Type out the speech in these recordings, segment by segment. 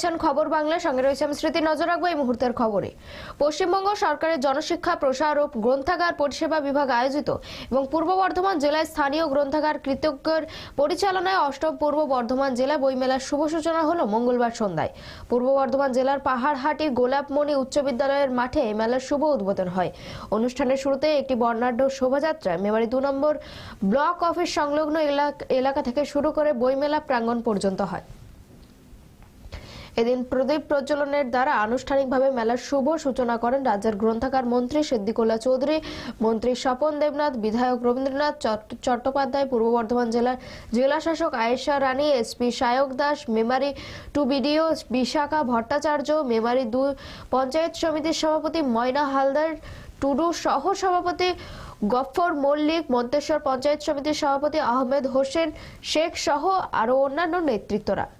দেখছেন খবর বাংলা সঙ্গে রয়েছে আমি স্মৃতি নজর রাখব এই মুহূর্তের খবরে। পশ্চিমবঙ্গ সরকারের জনশিক্ষা প্রসার ও গ্রন্থাগার পরিষেবা বিভাগ আয়োজিত এবং পূর্ব বর্ধমান জেলায় স্থানীয় গ্রন্থাগার কৃতজ্ঞের পরিচালনায় অষ্টম পূর্ব বর্ধমান জেলা বইমেলার শুভ সূচনা হলো মঙ্গলবার সন্ধ্যায়। পূর্ব বর্ধমান জেলার পাহাড়হাটি গোলাপমণি উচ্চ বিদ্যালয়ের মাঠে মেলার শুভ উদ্বোধন হয়। অনুষ্ঠানের শুরুতে একটি বর্ণাঢ্য শোভাযাত্রা মেমারি দু নম্বর ব্লক অফিস সংলগ্ন এলাকা থেকে শুরু করে বইমেলা প্রাঙ্গণ পর্যন্ত হয়। এদিন প্রদীপ প্রজ্বলনের দ্বারা আনুষ্ঠানিকভাবে মেলার শুভ সূচনা করেন রাজ্যের গ্রন্থাগার মন্ত্রী সিদ্দিকুল্লাহ চৌধুরী, মন্ত্রী স্বপন দেবনাথ, বিধায়ক রবীন্দ্রনাথ চট্ট- চট্টোপাধ্যায়, পূর্ব বর্ধমান জেলার জেলাশাসক Ayesha Rani, SP Sayak Das, Memari two BDO Bishakha Bhattacharya, Memari দুই পঞ্চায়েত সমিতির সভাপতি ময়না হালদার, টুডু সহ সভাপতি গফর মল্লিক, মন্তেশ্বর পঞ্চায়েত সমিতির সভাপতি আহমেদ হোসেন, শেখ সহ আরও অন্যান্য নেতৃত্বরা।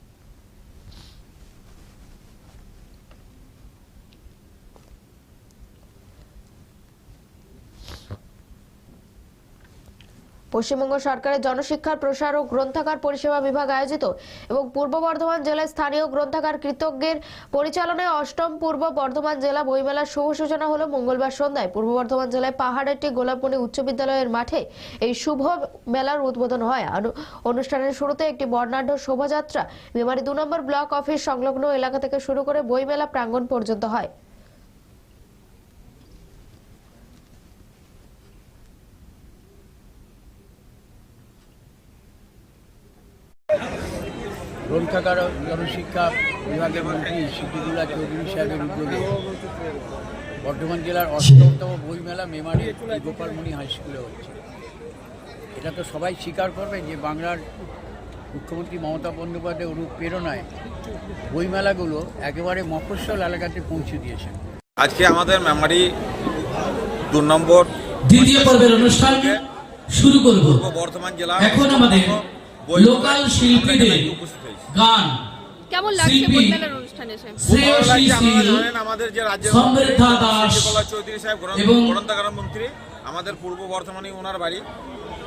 পশ্চিমবঙ্গ সরকারের জনশিক্ষার প্রসার ও গ্রন্থাগার পরিষেবা বিভাগ আয়োজিত এবং পূর্ব বর্ধমান জেলায় স্থানীয় গ্রন্থাগার কৃতজ্ঞের পরিচালনায় অষ্টম পূর্ব বর্ধমান জেলা বইমেলার শুভ সূচনা হল মঙ্গলবার সন্ধ্যায়। পূর্ব বর্ধমান জেলায় পাহাড়েরটি গোলাপমণি উচ্চ বিদ্যালয়ের মাঠে এই শুভ মেলার উদ্বোধন হয়। অনুষ্ঠানের শুরুতে একটি বর্ণাঢ্য শোভাযাত্রা মেমারি দু নম্বর ব্লক অফিস সংলগ্ন এলাকা থেকে শুরু করে বইমেলা প্রাঙ্গণ পর্যন্ত হয়। ও জনশিক্ষা বিভাগের মন্ত্রী সিদ্দিকুল্লাহ চৌধুরী সাহেবের উদ্যোগে বর্ধমান জেলার অষ্টমতম বইমেলা মেমারি গোপালমণি হাই স্কুলে হচ্ছে। এটা তো সবাই স্বীকার করবে যে বাংলার মুখ্যমন্ত্রী মমতা বন্দ্যোপাধ্যায় অনুপ্রেরণায় প্রেরণায় বইমেলাগুলো একেবারে মফস্বল এলাকাতে পৌঁছে দিয়েছেন। আজকে আমাদের মেমারি দু নম্বর দ্বিতীয় পর্বের অনুষ্ঠান শুরু করব। বর্ধমান জেলা এখন আমাদের লোকাল শিল্পীদের উপস্থিত গান কেমন লাগছে শিল্পী অনুষ্ঠানে? শ্রেয়সী শীল আমাদের যে রাজ্যের সমৃদ্ধা দাস সিদ্দিকুল্লাহ চৌধুরী সাহেব এবং- মন্ত্রী আমাদের পূর্ব বর্ধমানে ওনার বাড়ি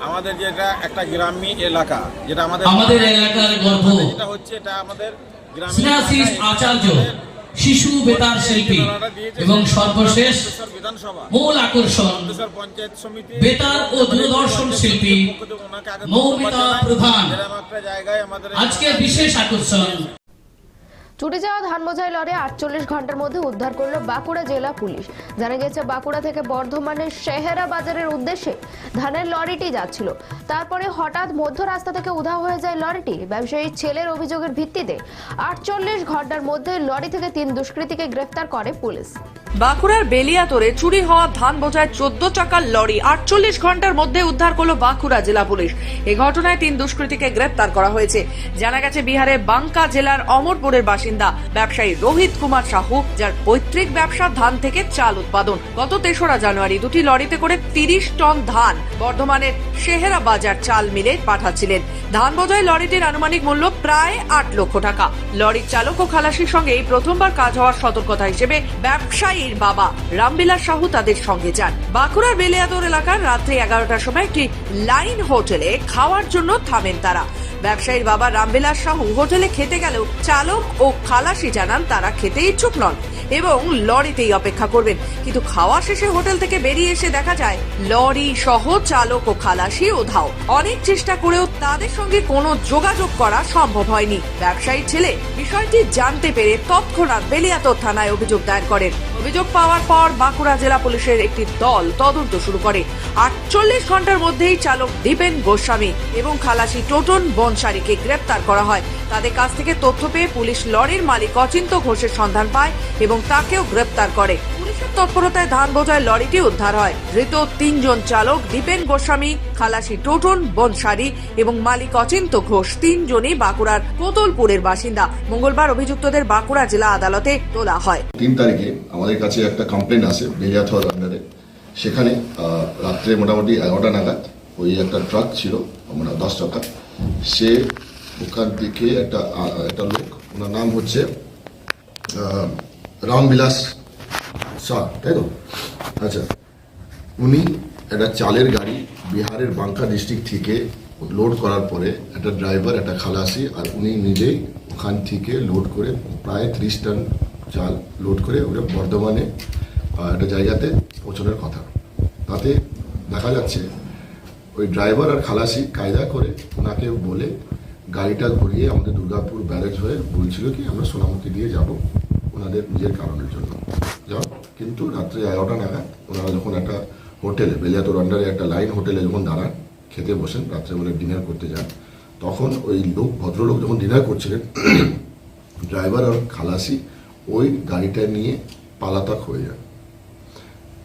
আমাদের যেটা একটা গ্রামীণ এলাকা যেটা আমাদের আমাদের এলাকার গর্ব। যেটা হচ্ছে এটা আমাদের গ্রামীণ আচার্য। শিশু বেতার শিল্পী এবং সর্বশেষ মূল আকর্ষণ বেতার ও দূরদর্শন শিল্পী মৌমিতা প্রধান। আজকের বিশেষ আকর্ষণ চুরি যাওয়া ধান লরি আটচল্লিশ ঘণ্টার মধ্যে উদ্ধার করল বাঁকুড়া জেলা পুলিশ। জানা গেছে, বাঁকুড়া থেকে বর্ধমানের শেহেরা বাজারের উদ্দেশ্যে ধানের লরিটি যাচ্ছিল। তারপরে হঠাৎ মধ্য রাস্তা থেকে উধাও হয়ে যায় লরিটি। ব্যবসায়ীর ছেলের অভিযোগের ভিত্তিতে আটচল্লিশ ঘণ্টার মধ্যে লরি থেকে তিন দুষ্কৃতীকে গ্রেফতার করে পুলিশ। বাঁকুড়ার বেলিয়াতরে চুরি হওয়া ধান বোঝায় চোদ্দ চাকার লরি আটচল্লিশ ঘণ্টার মধ্যে উদ্ধার করল বাঁকুড়া জেলা পুলিশ। এ ঘটনায় তিন দুষ্কৃতীকে গ্রেপ্তার করা হয়েছে। জানা গেছে, বিহারের বাঙ্কা জেলার অমরপুরের বাসিন্দা। ব্যবসায়ী রোহিত কুমার সাহু, যার পৈতৃক ব্যবসা ধান থেকে চাল উৎপাদন। গত তেসরা জানুয়ারি দুটি লরিতে করে তিরিশ টন ধান বর্ধমানের শেহেরা বাজার চাল মিলে পাঠাচ্ছিলেন। ধান বোঝাই লরিটির আনুমানিক মূল্য প্রায় আট লক্ষ টাকা। লরির চালক ও খালাসির সঙ্গে এই প্রথমবার কাজ হওয়ার সতর্কতা হিসেবে ব্যবসায়ীর বাবা রামবিলাস সাহু তাদের সঙ্গে যান। বাঁকুড়ার বেলিয়াদর এলাকার রাত্রি এগারোটার সময় একটি লাইন হোটেলে খাওয়ার জন্য থামেন তারা। ব্যবসায়ীর বাবা রামবিলাস সাহু হোটেলে খেতে গেলেও চালক ও খালাসি জানান তারা খেতে ইচ্ছুক নন এবং লরিতেই অপেক্ষা করবেন। কিন্তু খাওয়া শেষে হোটেল থেকে বেরিয়ে এসে দেখা যায়, লরি সহ চালক ও খালাসি উধাও। অনেক চেষ্টা করেও তাদের সঙ্গে কোনো যোগাযোগ করা সম্ভব হয়নি। ব্যবসায়ীর ছেলে বিষয়টি জানতে পেরে তৎক্ষণাৎ বেলিয়াতর থানায় অভিযোগ দায়ের করেন। অভিযোগ পাওয়ার পর বাঁকুড়া জেলা পুলিশের একটি দল তদন্ত শুরু করে। আটচল্লিশ ঘণ্টার মধ্যেই চালক দীপেন গোস্বামী এবং খালাসি টোটন বনসারীকে গ্রেপ্তার করা হয়। তাদের কাছ থেকে তথ্য পেয়ে পুলিশ লরির মালিক অচিন্ত ঘোষের সন্ধান পায় এবং তাকেও গ্রেপ্তার করে। পুলিশের তৎপরতায় ধান বোঝায় লরিটি উদ্ধার হয়। ধৃত তিনজন চালক দীপেন গোস্বামী খালাসি টোটন, বনসারী এবং মালিক অচিন্ত ঘোষ তিনজনই বাঁকুড়ার কোতলপুরের বাসিন্দা। মঙ্গলবার অভিযুক্তদের বাঁকুড়া জেলা আদালতে তোলা হয়। তিন তারিখে আমাদের কাছে একটা কমপ্লেন আসে বেলিয়াথর আন্ডারে সেখানে রাত্রে মোটামুটি এগারোটা নাগাদ ওই একটা ট্রাক ছিল মানে দশ টাকা। সে ওখান থেকে একটা একটা লোক, ওনার নাম হচ্ছে রামবিলাস শাহ, তাই তো? আচ্ছা। উনি একটা চালের গাড়ি বিহারের বাঙ্কা ডিস্ট্রিক্ট থেকে লোড করার পরে একটা ড্রাইভার একটা খালাসি আর উনি নিজেই ওখান থেকে লোড করে প্রায় ত্রিশ টন চাল লোড করে ওরা বর্ধমানে একটা জায়গাতে পৌঁছানোর কথা। তাতে দেখা যাচ্ছে ওই ড্রাইভার আর খালাসি কায়দা করে ওনাকে বলে গাড়িটা ঘুরিয়ে আমাদের দুর্গাপুর ব্যারেজ হয়ে বলছিল কি, আমরা সোনামুখী দিয়ে যাব ওনাদের নিজের কারণের জন্য। যাও, কিন্তু রাত্রে এগারোটা নাগাদ ওনারা যখন একটা হোটেলে, বেলিয়াতোর আন্ডারে একটা লাইন হোটেলে যখন দাঁড়ান, খেতে বসেন রাত্রেবেলা ডিনার করতে যান, তখন ওই লোক, ভদ্রলোক যখন ডিনার করছিলেন, ড্রাইভার আর খালাসি ওই গাড়িটা নিয়ে পালাতক হয়ে যান।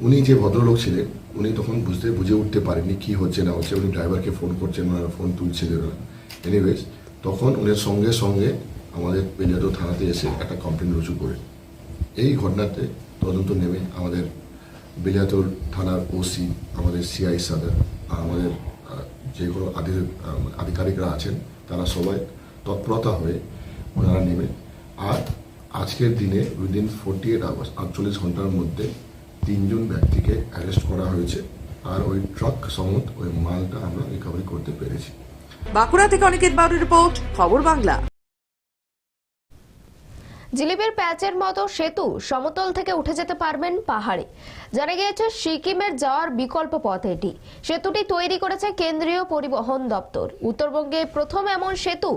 উনি যে ভদ্রলোক ছিলেন, উনি তখন বুঝতে, বুঝে উঠতে পারেননি কি হচ্ছে, না হচ্ছে। উনি ড্রাইভারকে ফোন করছেন, ওনারা ফোন তুলছিলেন না এনিওয়েজ তখন উনি সঙ্গে সঙ্গে আমাদের বেলিয়াটো থানাতে এসে একটা কমপ্লেন রুজু করেন এই ঘটনাতে তদন্ত নেমে আমাদের বেলিয়াতোর থানার ওসি আমাদের সিআই সাদার আমাদের যেগুলো আধির- আহ, আধিকারিকরা আছেন তারা সবাই তৎপরতা হয়ে ওনারা নেমে আর আজকের দিনে উইদিন ফোর্টি এইট আওয়ার্স আটচল্লিশ ঘণ্টার মধ্যে তিনজন ব্যক্তিকে অ্যারেস্ট করা হয়েছে। আর ওই ট্রাক সমত ওই মালটা আমরা রিকভারি করতে পেরেছি। বাঁকুড়া থেকে অনিকেত বাউরির রিপোর্ট খবর বাংলা। জিলিপির প্যাচের মতো সেতু সমতল থেকে উঠে যেতে পারবেন পাহাড়ে। জানা গিয়েছে, সিকিমের যাওয়ার বিকল্প পথ এটি। সেতুটি তৈরি করেছে কেন্দ্রীয় পরিবহন দপ্তর। উত্তরবঙ্গে প্রথম এমন সেতু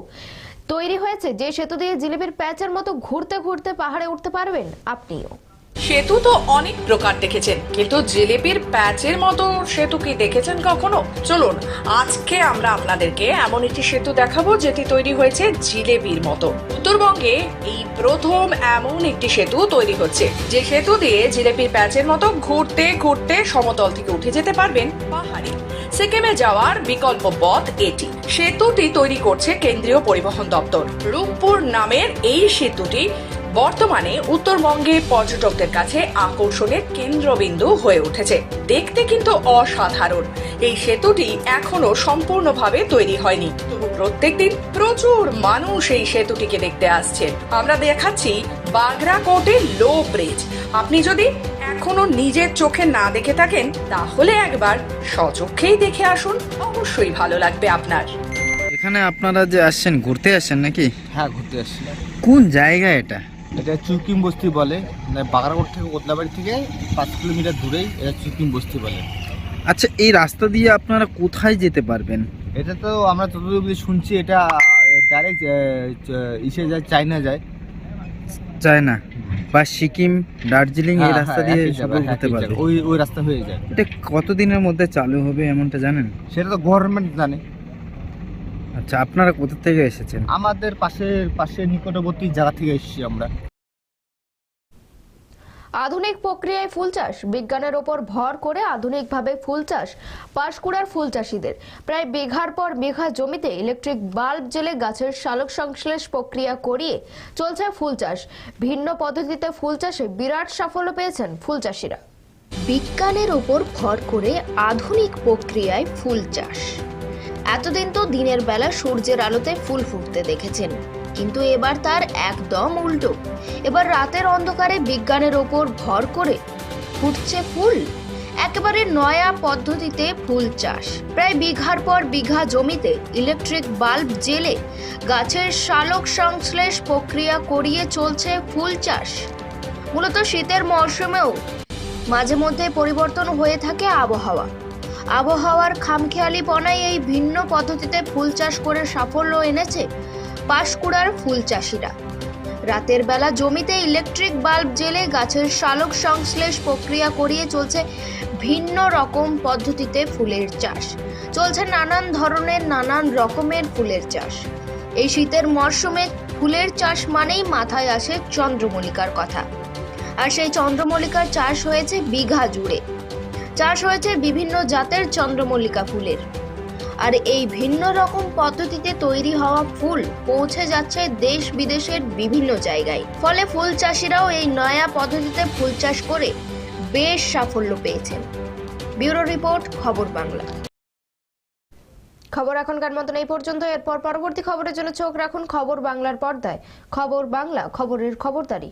তৈরি হয়েছে যে সেতু দিয়ে জিলিপির প্যাচের মতো ঘুরতে ঘুরতে পাহাড়ে উঠতে পারবেন আপনিও। সেতু তো অনেক প্রকার দেখেছেন, কিন্তু জিলিপির প্যাচের মতো সেতু কি দেখেছেন কখনো? চলুন, আজকে আমরা আপনাদেরকে এমন একটি সেতু দেখাবো যেটি তৈরি হয়েছে জিলেবির মতো। উত্তরবঙ্গে এই প্রথম এমন একটি সেতু তৈরি হচ্ছে, যে সেতু দিয়ে জিলেপির প্যাচের মতো ঘুরতে ঘুরতে সমতল থেকে উঠে যেতে পারবেন পাহাড়ে। সিকিমে যাওয়ার বিকল্প পথ এটি। সেতুটি তৈরি করছে কেন্দ্রীয় পরিবহন দপ্তর। রূপপুর নামের এই সেতুটি বর্তমানে উত্তরবঙ্গে পর্যটকদের কাছে আকর্ষণের কেন্দ্রবিন্দু হয়ে উঠেছে। দেখতে কিন্তু অসাধারণ। এই সেতুটি এখনও সম্পূর্ণভাবে তৈরি হয়নি। তবু প্রত্যেকদিন প্রচুর মানুষ এই সেতুটিকে দেখতে আসছেন। আমরা দেখাচ্ছি বাগরাকোটের লো ব্রিজ। আপনি যদি এখনও নিজের চোখে না দেখে থাকেন তাহলে একবার স্বচক্ষেই দেখে আসুন। অবশ্যই ভালো লাগবে আপনার। এখানে আপনারা যে আসছেন ঘুরতে আসছেন নাকি? হ্যাঁ ঘুরতে আসছি। কোন জায়গা এটা? এটা চুকিম বস্তি বলে মানে বাগারকোট থেকে কোতলাবাড়ি থেকে পাঁচ কিলোমিটার দূরেই এটা চুকিম বস্তি বলে। আচ্ছা এই রাস্তা দিয়ে আপনারা কোথায় যেতে পারবেন? এটা তো আমরা যতদূর শুনছি এটা ডাইরেক্ট ইসে যায় চায়না যায়। চায়না বা সিকিম দার্জিলিং এই হ্যাঁ, রাস্তা হ্যাঁ, দিয়ে জায়গা, পারবে ওই ওই রাস্তা হয়ে যায়। এটা কতদিনের মধ্যে চালু হবে এমনটা জানেন? সেটা তো গভর্নমেন্ট জানে। আচ্ছা আপনারা কোথা থেকে এসেছেন? আমাদের পাশের পাশের নিকটবর্তী জায়গা থেকে এসেছি আমরা। আধুনিক প্রক্রিয়ায় ফুল চাষ বিজ্ঞানের ওপর ভর করে আধুনিকভাবে ফুল চাষ পাঁশকুড়ার ফুল চাষিদের। প্রায় বিঘার পর বিঘা জমিতে ইলেকট্রিক বাল্ব জেলে গাছের শালক সংশ্লেষ প্রক্রিয়া করিয়ে চলছে ফুল চাষ। ভিন্ন পদ্ধতিতে ফুল চাষে বিরাট সাফল্য পেয়েছেন ফুল চাষিরা। বিজ্ঞানের ওপর ভর করে আধুনিক প্রক্রিয়ায় ফুল চাষ। এতদিন তো দিনের বেলা সূর্যের আলোতে ফুল ফুটতে দেখেছেন। কিন্তু এবার তার একদম উল্টো। এবার রাতের অন্ধকারে বিজ্ঞানের ওপর ভর করে ফুটছে ফুল। একেবারে নয়া পদ্ধতিতে ফুল চাষ। প্রায় বিঘার পর বিঘা জমিতে ইলেকট্রিক বাল্ব জেলে গাছের শালক সংশ্লেষ প্রক্রিয়া করিয়ে চলছে ফুল চাষ। মূলত শীতের মরশুমেও মাঝে মধ্যে পরিবর্তন হয়ে থাকে আবহাওয়া। আবহাওয়ার খামখেয়ালিপনায় এই ভিন্ন পদ্ধতিতে ফুল চাষ করে সাফল্য এনেছে পাঁশকুড়ার ফুল চাষিরা। রাতের বেলা জমিতে ইলেকট্রিক বাল্ব জেলে গাছের শালক সংশ্লেষ প্রক্রিয়া করিয়ে চলছে ভিন্ন রকম পদ্ধতিতে ফুলের চাষ। চলছে নানান ধরনের নানান রকমের ফুলের চাষ। এই শীতের মরশুমে ফুলের চাষ মানেই মাথায় আসে চন্দ্রমল্লিকার কথা। আর সেই চন্দ্রমল্লিকার চাষ হয়েছে বিঘা জুড়ে। চাষ হয়েছে বিভিন্ন জাতের চন্দ্রমল্লিকা ফুলের। আর এই ভিন্ন রকম পদ্ধতিতে তৈরি হওয়া ফুল পৌঁছে যাচ্ছে দেশ বিদেশের বিভিন্ন জায়গায়। ফলে ফুল চাষিরাও এই নয়া পদ্ধতিতে ফুল চাষ করে বেশ সাফল্য পেয়েছেন। ব্যুরো রিপোর্ট, খবর বাংলা। খবর এখনকার মতন এই পর্যন্ত। এরপর পরবর্তী খবরের জন্য চোখ রাখুন খবর বাংলার পর্দায়। খবর বাংলা, খবরের খবরদারি।